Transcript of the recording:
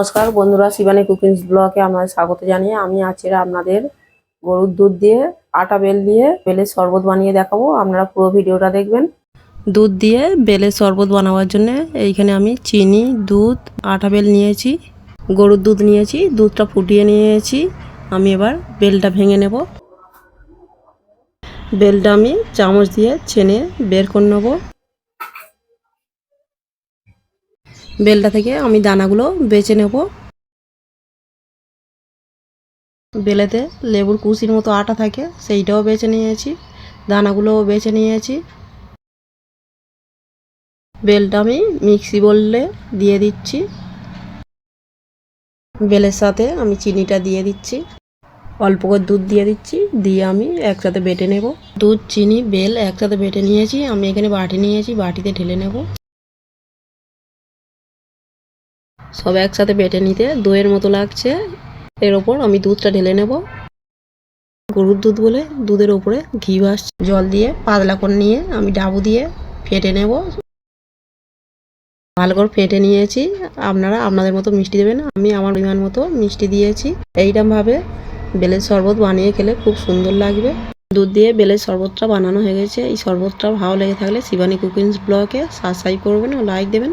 নমস্কার বন্ধুরা শিবানী কুকিংস ব্লগে আপনাদের স্বাগত জানিয়ে আমি আছি আপনাদের গরুর দুধ দিয়ে, আটা বেল দিয়ে, বেলের শরবত বানিয়ে দেখাবো। আপনারা পুরো ভিডিওটা দেখবেন। দুধ দিয়ে, বেলের শরবত বানাবার জন্য এইখানে আমি চিনি, দুধ, আটা বেল নিয়েছি, গরুর দুধ নিয়েছি, দুধটা ফুটিয়ে নিয়েছি। আমি এবার বেলটা ভেঙে নেব। বেলটা আমি চামচ দিয়ে ছেনে বের করে নেব। বেলটা থেকে আমি দানাগুলো বেছে নেব। বেলেতে লেবুর কুচির মতো আটা থাকে, সেইটাও বেছে নিয়েছি, দানাগুলোও বেছে নিয়েছি। বেলটা আমি মিক্সি বললে দিয়ে দিচ্ছি। বেলের সাথে আমি চিনিটা দিয়ে দিচ্ছি। অল্প করে দুধ দিয়ে দিচ্ছি, দিয়ে আমি একসাথে বেটে নেব। দুধ, চিনি, বেল একসাথে বেটে নিয়েছি, আমি এখানে বাটি নিয়েছি, বাটিতে ঢেলে নেব। সব একসাথে বেটে নিতে দইয়ের মতো লাগছে। এর ওপর আমি দুধটা ঢেলে নেব। গরুর দুধ বলে দুধের ওপরে ঘি ভাসছে। জল দিয়ে পাতলা করে নিয়ে আমি ডাবু দিয়ে ফেটে নেব। ভালো করে ফেটে নিয়েছি। আপনারা আপনাদের মতো মিষ্টি দেবেন। আমি আমার পরিমাণ মতো মিষ্টি দিয়েছি। এইরকমভাবে বেলের শরবত বানিয়ে খেলে খুব সুন্দর লাগবে। দুধ দিয়ে বেলের শরবতটা বানানো হয়ে গেছে। এই শরবতটা ভালো লেগে থাকলে শিবানী কুকিংস ব্লগে সাবস্ক্রাইব করবেন ও লাইক দেবেন।